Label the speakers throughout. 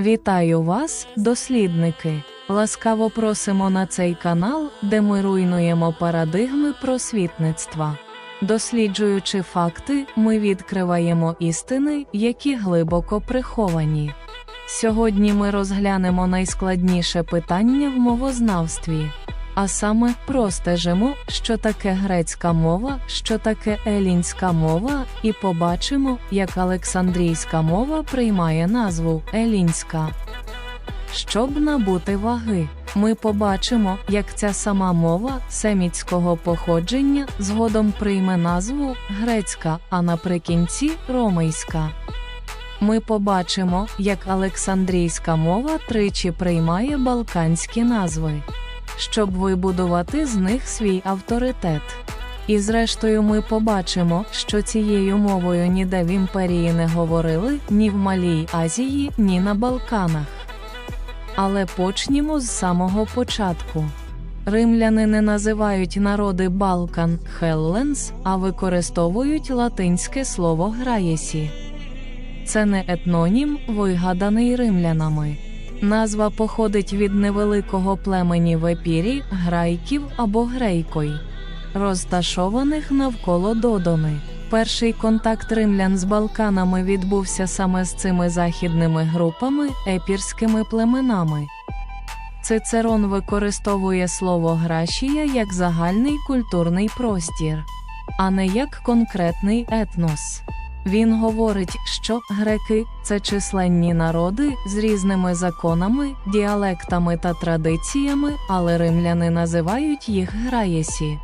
Speaker 1: Вітаю вас, дослідники! Ласкаво просимо на цей канал, де ми руйнуємо парадигми просвітництва. Досліджуючи факти, ми відкриваємо істини, які глибоко приховані. Сьогодні ми розглянемо найскладніше питання в мовознавстві. А саме простежимо, що таке грецька мова, що таке елінська мова, і побачимо, як Олександрійська мова приймає назву елінська. Щоб набути ваги, ми побачимо, як ця сама мова семітського походження згодом прийме назву грецька, а наприкінці ромейська. Ми побачимо, як Олександрійська мова тричі приймає балканські назви щоб вибудувати з них свій авторитет. І зрештою ми побачимо, що цією мовою ніде в імперії не говорили ні в Малій Азії, ні на Балканах. Але почнімо з самого початку. Римляни не називають народи Балкан Хелленс, а використовують латинське слово граєсі. Це не етнонім, вигаданий римлянами. Назва походить від невеликого племені в епірі, грайків або грейкой, розташованих навколо Додони. Перший контакт римлян з Балканами відбувся саме з цими західними групами, епірськими племенами. Цицерон використовує слово грашія як загальний культурний простір, а не як конкретний етнос. Він говорить, що греки це численні народи з різними законами, діалектами та традиціями, але римляни називають їх граєсі.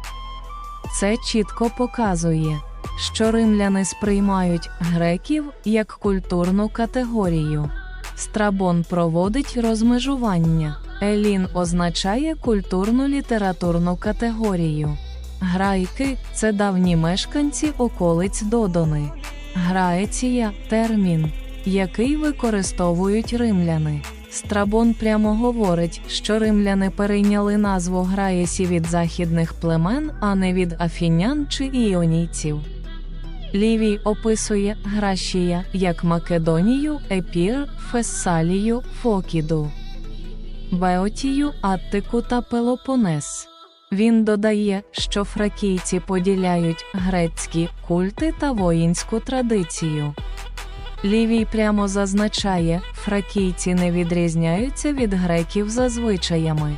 Speaker 1: Це чітко показує, що римляни сприймають греків як культурну категорію. Страбон проводить розмежування. Елін означає культурну літературну категорію. Грайки це давні мешканці околиць Додони. Граеція термін, який використовують римляни. Страбон прямо говорить, що римляни перейняли назву Граєсі від західних племен, а не від афінян чи іонійців. Лівій описує Грашія як Македонію, Епір, Фессалію, Фокіду, Беотію, Аттику та Пелопонес. Він додає, що фракійці поділяють грецькі культи та воїнську традицію. Лівій прямо зазначає, фракійці не відрізняються від греків за звичаями,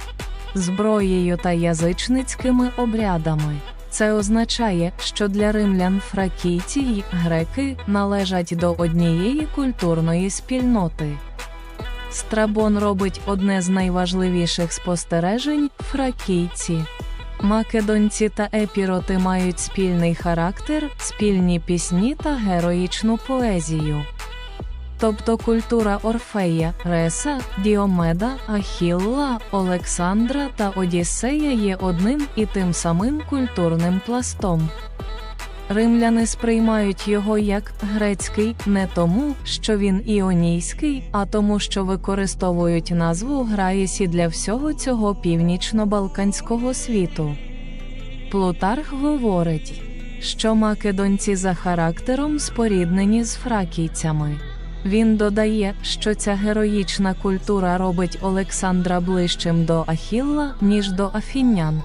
Speaker 1: зброєю та язичницькими обрядами. Це означає, що для римлян фракійці й греки належать до однієї культурної спільноти. Страбон робить одне з найважливіших спостережень фракійці. Македонці та епіроти мають спільний характер, спільні пісні та героїчну поезію. Тобто культура Орфея, Реса, Діомеда, Ахілла, Олександра та Одіссея є одним і тим самим культурним пластом. Римляни сприймають його як грецький не тому, що він іонійський, а тому, що використовують назву Граєсі для всього цього північно-балканського світу. Плутарх говорить, що македонці за характером споріднені з фракійцями. Він додає, що ця героїчна культура робить Олександра ближчим до Ахілла, ніж до афінян.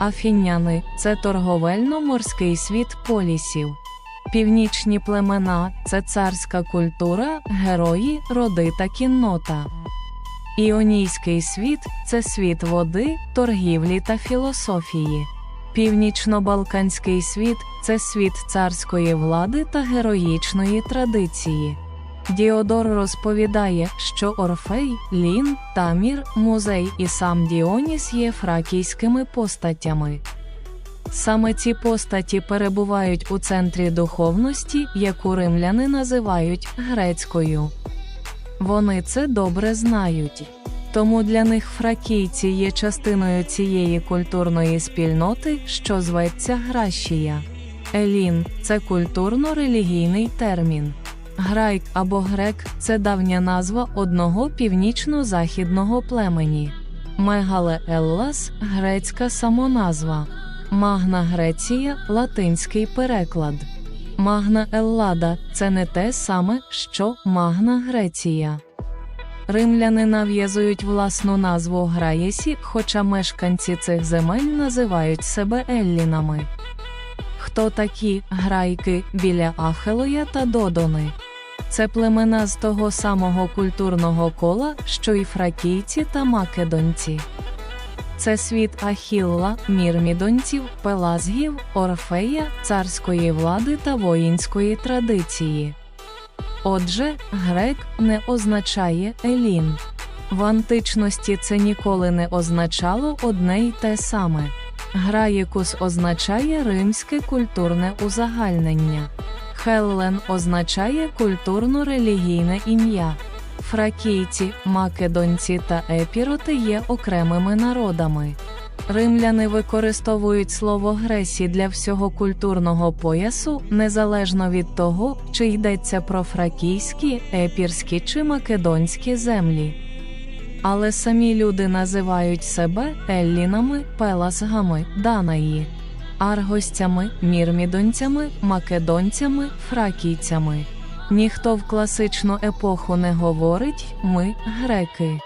Speaker 1: Афіняни це торговельно-морський світ полісів. Північні племена це царська культура, герої, роди та кіннота. Іонійський світ це світ води, торгівлі та філософії. Північно-балканський світ це світ царської влади та героїчної традиції. Діодор розповідає, що Орфей, Лін, Тамір, Музей і сам Діоніс є фракійськими постатями. Саме ці постаті перебувають у центрі духовності, яку римляни називають грецькою. Вони це добре знають. Тому для них фракійці є частиною цієї культурної спільноти, що зветься Грашія. Елін це культурно-релігійний термін. Грайк або грек це давня назва одного північно-західного племені. Мегале Еллас грецька самоназва. Магна Греція латинський переклад. Магна Еллада це не те саме, що Магна Греція. Римляни нав'язують власну назву Граєсі, хоча мешканці цих земель називають себе Еллінами. Хто такі грайки біля Ахелоя та Додони? Це племена з того самого культурного кола, що й фракійці та македонці. Це світ Ахілла, мірмідонців, пелазгів, орфея, царської влади та воїнської традиції. Отже, грек не означає елін. В античності це ніколи не означало одне й те саме. Граєкус означає римське культурне узагальнення. Хеллен означає культурно-релігійне ім'я. Фракійці, македонці та епіроти є окремими народами. Римляни використовують слово гресі для всього культурного поясу, незалежно від того, чи йдеться про фракійські, епірські чи македонські землі. Але самі люди називають себе еллінами, пеласгами, данаї, аргостями, мірмідонцями, македонцями, фракійцями. Ніхто в класичну епоху не говорить ми греки.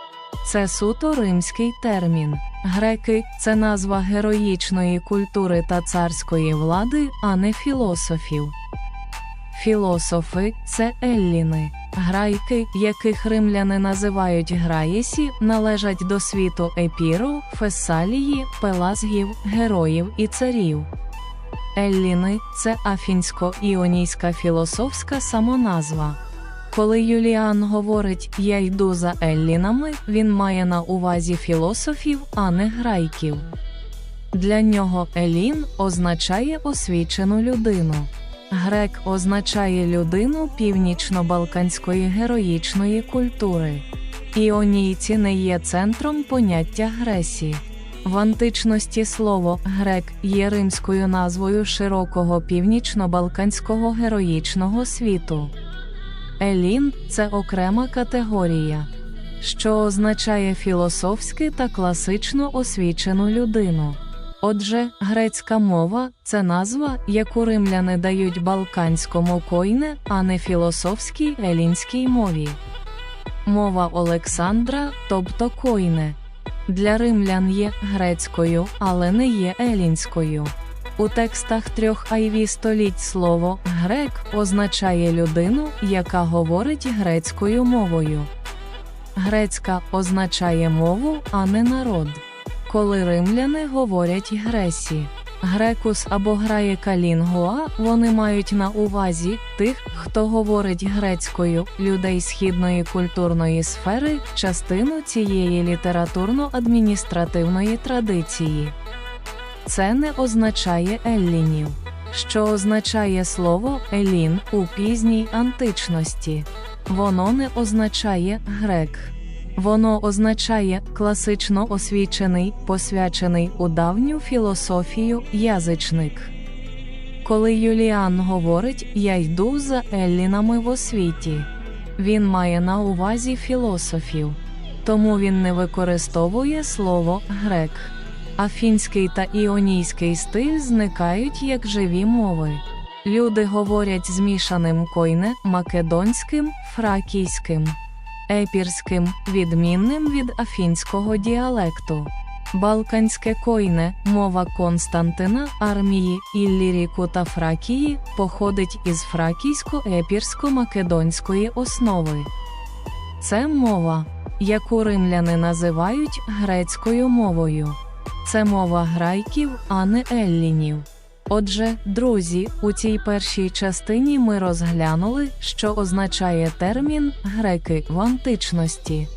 Speaker 1: Це суто римський термін. Греки це назва героїчної культури та царської влади, а не філософів. Філософи це елліни. Грайки, яких римляни називають граєсі, належать до світу епіру, фесалії, пелазгів, героїв і царів. Елліни це афінсько-іонійська філософська самоназва. Коли Юліан говорить Я йду за Еллінами, він має на увазі філософів, а не грайків. Для нього Елін означає освічену людину. Грек означає людину північно-балканської героїчної культури. Іонійці не є центром поняття Гресі. В античності слово грек є римською назвою широкого північно-балканського героїчного світу. Елін це окрема категорія, що означає філософськи та класично освічену людину. Отже, грецька мова це назва, яку римляни дають балканському койне, а не філософській елінській мові. Мова Олександра, тобто койне, для римлян є грецькою, але не є елінською. У текстах трьох айві століть слово грек означає людину, яка говорить грецькою мовою. Грецька означає мову, а не народ. Коли римляни говорять гресі, грекус або граєка лінгуа, вони мають на увазі тих, хто говорить грецькою, людей східної культурної сфери, частину цієї літературно-адміністративної традиції. Це не означає еллінів, що означає слово елін у пізній античності. Воно не означає грек. Воно означає класично освічений, посвячений у давню філософію язичник. Коли Юліан говорить Я йду за Еллінами в освіті, він має на увазі філософів, тому він не використовує слово грек. Афінський та іонійський стиль зникають як живі мови. Люди говорять змішаним койне, македонським, фракійським, епірським, відмінним від афінського діалекту. Балканське койне, мова Константина, армії, Ілліріку та Фракії, походить із фракійсько-епірсько-македонської основи. Це мова, яку римляни називають грецькою мовою. Це мова грайків, а не еллінів. Отже, друзі, у цій першій частині ми розглянули, що означає термін греки в античності.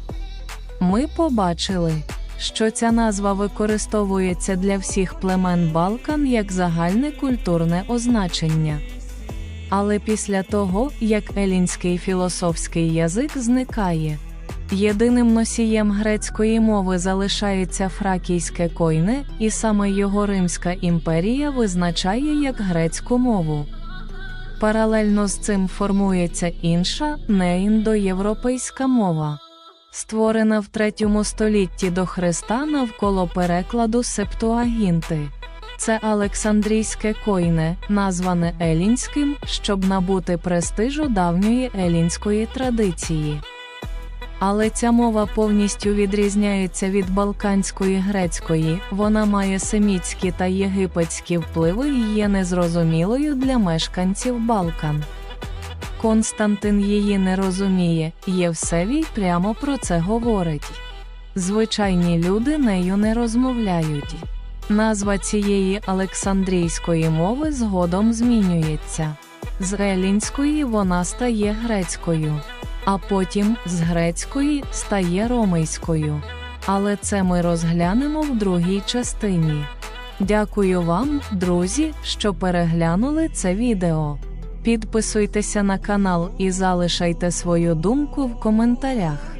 Speaker 1: Ми побачили, що ця назва використовується для всіх племен Балкан як загальне культурне означення. Але після того, як елінський філософський язик зникає, Єдиним носієм грецької мови залишається фракійське койне, і саме його Римська імперія визначає як грецьку мову. Паралельно з цим формується інша, неіндоєвропейська мова, створена в третьому столітті до Христа навколо перекладу Септуагінти. Це Олександрійське койне, назване елінським, щоб набути престижу давньої елінської традиції. Але ця мова повністю відрізняється від балканської грецької, вона має семітські та єгипетські впливи і є незрозумілою для мешканців Балкан. Константин її не розуміє, Євсевій прямо про це говорить. Звичайні люди нею не розмовляють. Назва цієї Олександрійської мови згодом змінюється. З елінської вона стає грецькою, а потім з грецької стає ромейською. Але це ми розглянемо в другій частині. Дякую вам, друзі, що переглянули це відео. Підписуйтеся на канал і залишайте свою думку в коментарях.